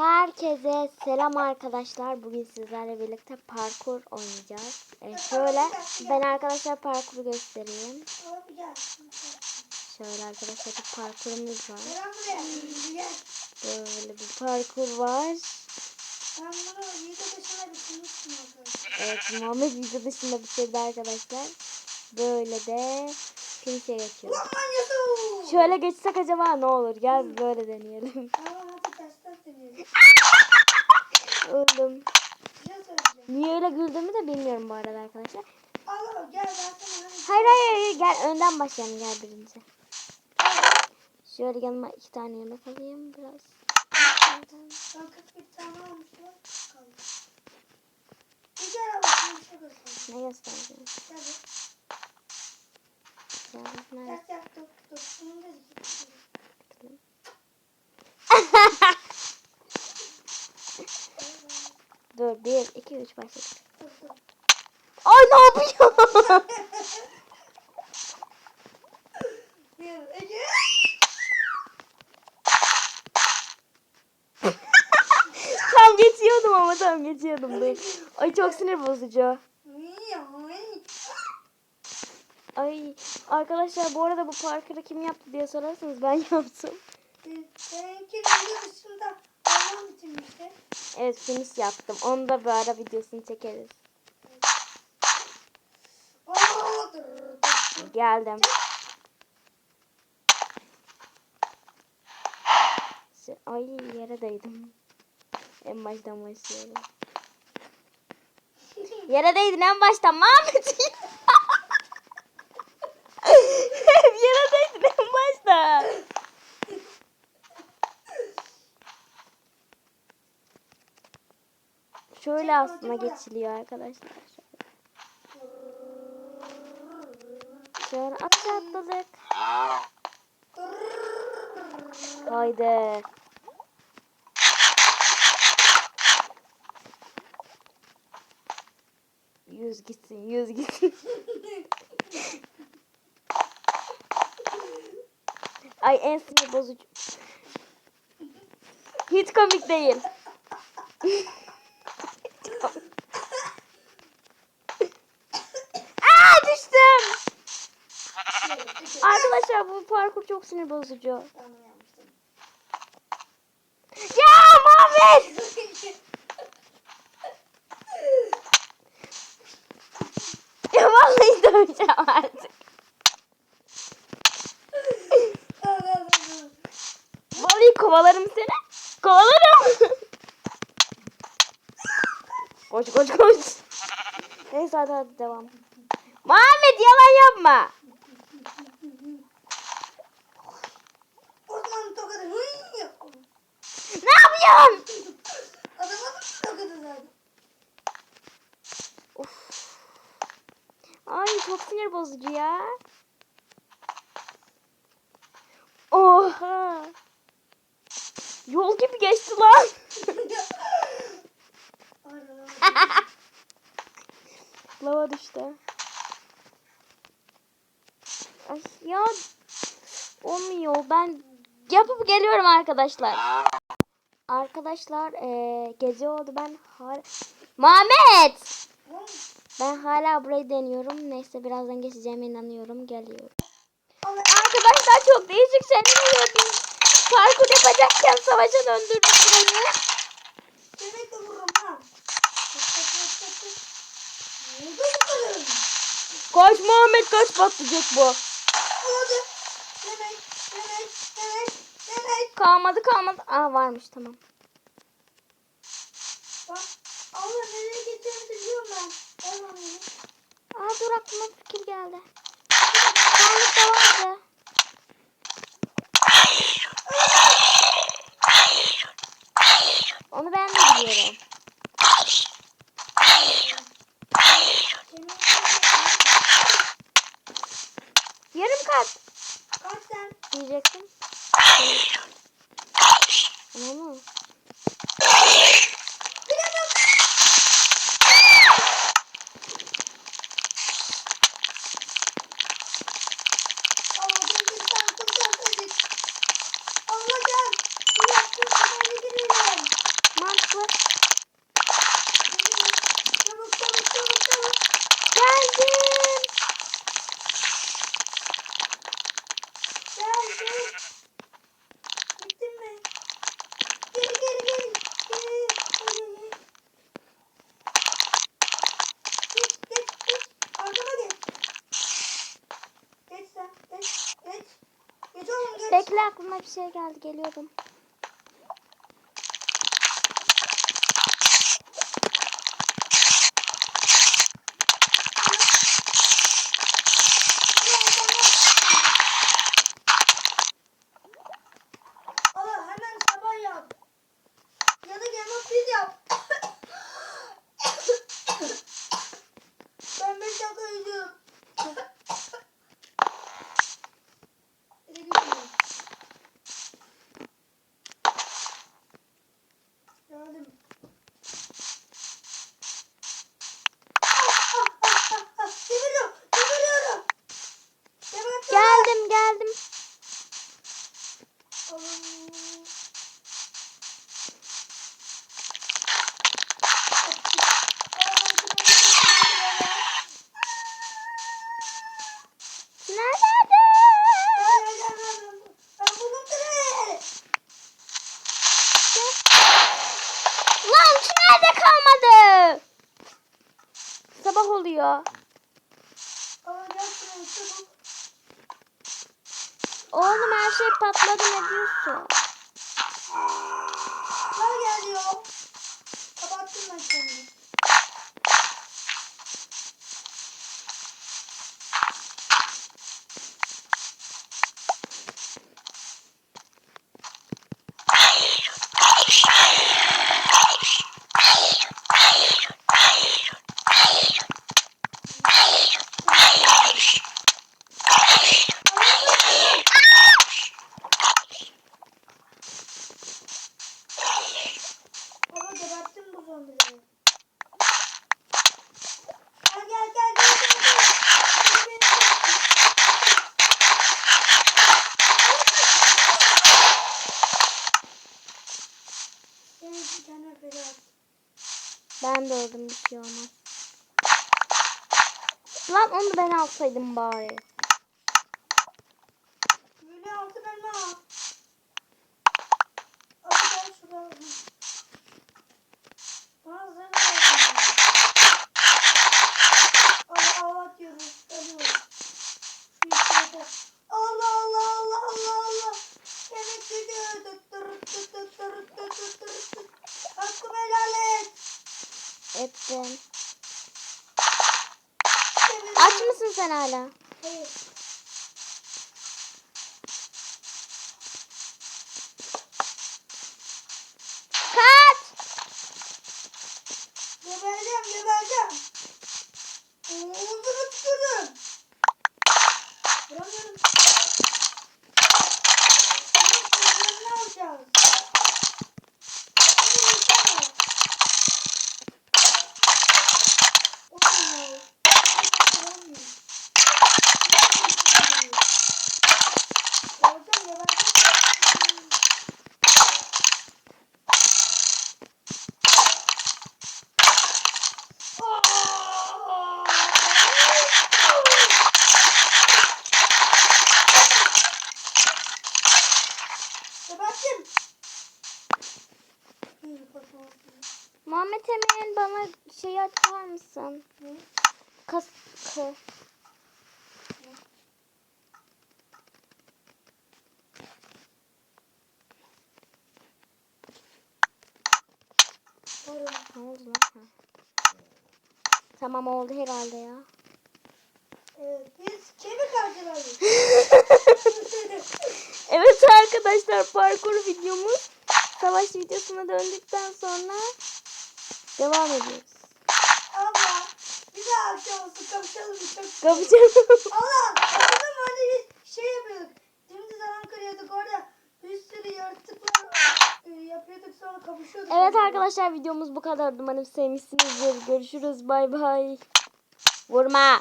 Herkese selam arkadaşlar. Bugün sizlerle birlikte parkur oynayacağız. Ee, şöyle ben arkadaşlar parkuru göstereyim. Şöyle arkadaşlar bir parkurumuz var. Böyle bir parkur var. Evet Muhammed video dışında bitirdi arkadaşlar. Böyle de finish'e geçiyor. Şöyle geçsek acaba ne olur? Gel böyle deneyelim. Öldüm. Niye öyle güldüğümü de bilmiyorum bu arada arkadaşlar. Hayır hayır hayır gel önden başlayalım gel birinci. Şöyle yanıma iki tane yemek alayım biraz. Ne göstereceğim? Ya, nerede? Dur bir iki üç başladık. Ay ne yapıyor? tam geçiyordum ama tam geçiyordum. Dur. Ay çok sinir bozucu. Ay arkadaşlar bu arada bu parkuru kim yaptı diye sorarsanız ben yaptım. Seninki video dışında Evet finish yaptım. Onu da bir ara videosunu çekeriz. Geldim. Ay yere değdim. En baştan başlıyorum. Yere değdin en baştan Mahmet. Hep yere değdin en baştan. Şöyle aslında geçiliyor arkadaşlar. Şöyle atla atladık. Haydi. Yüz gitsin, yüz gitsin. Ay en sinir bozucu. Hiç komik değil. Aa düştüm. Arkadaşlar bu parkur çok sinir bozucu. Ya Muhammed! Ya vallahi döveceğim artık. Al, al, al, al. Vallahi kovalarım seni. Kovalarım. koş koş koş. Neyse hadi hadi devam. Muhammed yalan yapma. Ay çok sinir bozucu ya. Oha. Yol gibi geçti lan. Lava düştü. Ay ya olmuyor. Ben yapıp geliyorum arkadaşlar. Arkadaşlar eee, gece oldu ben hala... Mehmet! Ben hala burayı deniyorum. Neyse birazdan geçeceğime inanıyorum. Geliyorum. Arkadaşlar çok değişik şeyler oluyor. Biz parkur yapacakken savaşa döndürdük burayı. Yemek de vururum? Kaç Muhammed kaç patlayacak bu. Hadi. Yemek, yemek, yemek, yemek. Kalmadı kalmadı. Aa varmış tamam. Bak. Allah nereye gideceğimizi biliyorum ben. Aa dur aklıma fikir geldi. Sandıkta vardı. Onu ben de biliyorum. Yarım kat Kaç sen? diyecektim. Ama mı? Allah gel. Bu yaptığın kadarını girelim. Aklıma bir şey geldi geliyorum. Nerede kalmadı? Sabah oluyor. Oğlum her şey patladı ne diyorsun? Baba geberttim bu zombileri. Gel gel gel gel gel. gel. Beni beni- Seni bir tane feda. Ben de öldüm bir şey olmaz. Lan onu ben alsaydım bari. Ettim. Aç mısın sen hala? Hayır. Sebastian. Muhammed Emin bana şey açar mısın? Kaskı. Ne oldu lan? Ha. Tamam oldu herhalde ya. Evet, biz arkadaşlar parkur videomuz savaş videosuna döndükten sonra devam ediyoruz. Abla, bir daha akşam olsun kapışalım. Kapışalım. Allah, hatırladın mı? Hani şey yapıyorduk. Dümdüz alan kırıyorduk orada. Bir sürü yaratıklar e, yapıyorduk sonra kapışıyorduk. evet arkadaşlar videomuz bu kadar. Umarım sevmişsinizdir. Görüşürüz. Bay bay. Vurma.